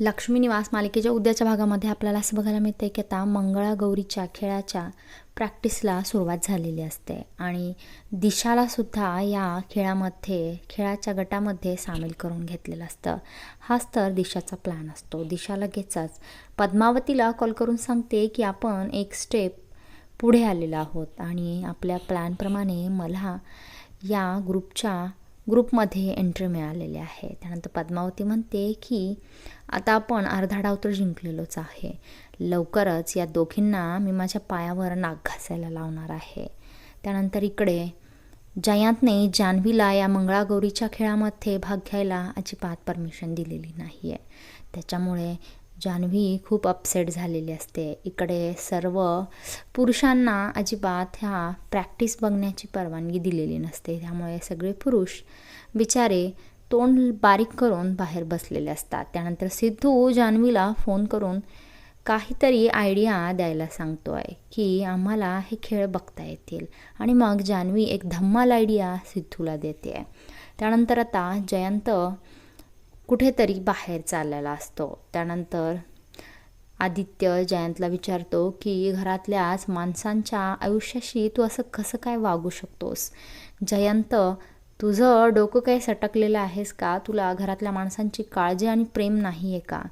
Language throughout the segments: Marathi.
लक्ष्मी निवास मालिकेच्या उद्याच्या भागामध्ये आपल्याला असं बघायला मिळतं की आता मंगळागौरीच्या खेळाच्या प्रॅक्टिसला सुरुवात झालेली असते. आणि दिशालासुद्धा या खेळामध्ये खेळाच्या गटामध्ये सामील करून घेतलेलं असतं. हाच तर दिशाचा प्लॅन असतो. दिशा लगेचच पद्मावतीला कॉल करून सांगते की आपण एक स्टेप पुढे आलेलो आहोत. आणि आपल्या प्लॅनप्रमाणे मला या ग्रुपच्या ग्रुपमध्ये एंट्री मिळालेली आहे. त्यानंतर पद्मावती म्हणते की आता आपण अर्धा डाव तर जिंकलेलोच आहे. लवकरच या दोघींना मी माझ्या पायावर नाक घासायला लावणार आहे. त्यानंतर इकडे जयांतने जान्हवीला या मंगळागौरीच्या खेळामध्ये भाग घ्यायला अजिबात परमिशन दिलेली नाही आहे त्याच्यामुळे जान्हवी खूप अपसेट झालेली असते. इकडे सर्व पुरुषांना अजिबात ह्या प्रॅक्टिस बघण्याची परवानगी दिलेली नसते. त्यामुळे सगळे पुरुष बिचारे तोंड बारीक करून बाहेर बसलेले असतात. त्यानंतर सिद्धू जान्हवीला फोन करून काहीतरी आयडिया द्यायला सांगतो आहे की आम्हाला हे खेळ बघता येतील. आणि मग जान्हवी एक धम्माल आयडिया सिद्धूला देते. आहे त्यानंतर आता जयंत कुठेतरी बाहेर चाललेला असतो. त्यानंतर आदित्य जयंतला विचारतो की घरातल्याच माणसांच्या आयुष्याशी तू असं कसं काय वागू शकतोस? जयंत तुझं डोकं काय सटकलेलं आहेस का? तुला घरातल्या माणसांची काळजी आणि प्रेम नाही आहे का?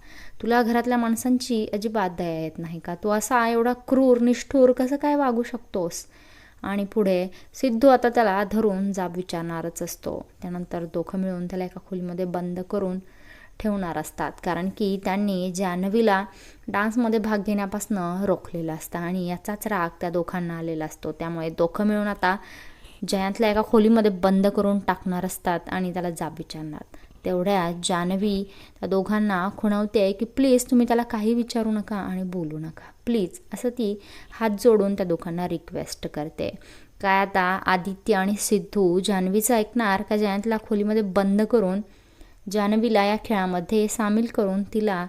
तुला घरातल्या माणसांची अजिबात दया येत नाही का? तू असा एवढा क्रूर निष्ठूर कसं काय वागू शकतोस? आणि पुढे सिद्धू आता त्याला धरून जाब विचारणारच असतो. त्यानंतर दोघं मिळून त्याला एका खोलीमध्ये बंद करून ठेवणार असतात. कारण की त्यांनी जान्हवीला डान्समध्ये भाग घेण्यापासून रोखलेलं असतं आणि याचाच राग त्या दोघांना आलेला असतो. त्यामुळे दोघं मिळून आता जयंतला एका खोलीमध्ये बंद करून टाकणार असतात आणि त्याला जाब विचारणार. तेवढ्यात जान्हवी त्या दोघांना खुणावते की प्लीज तुम्ही त्याला काही विचारू नका आणि बोलू नका. प्लीज असं ती हात जोडून त्या दोघांना रिक्वेस्ट करते. काय आता आदित्य आणि सिद्धू जान्हवीचं ऐकणार का जयंतला खोलीमध्ये बंद करून जान्हवीला या खेळामध्ये सामील करून तिला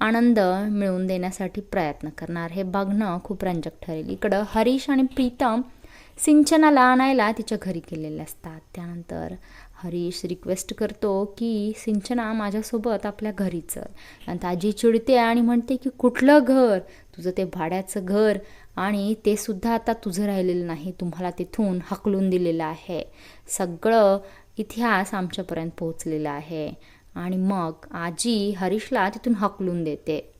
आनंद मिळवून देण्यासाठी प्रयत्न करणार? हे बघणं खूप रंजक ठरेल. इकडं हरीश आणि प्रीतम सिंचनाला आणायला तिच्या घरी गेलेले असतात. त्यानंतर हरीश रिक्वेस्ट करतो की सिंचना माझ्यासोबत आपल्या घरी चल आणि आजी चिडते आणि म्हणते की कुठलं घर? तुझं ते भाड्याचं घर आणि ते सुद्धा आता तुझं राहिलेलं नाही. तुम्हाला तिथून हकलून दिलेलं आहे. सगळं इतिहास आमच्यापर्यंत पोहोचलेला आहे. आणि मग आजी हरीशला तिथून हकलून देते.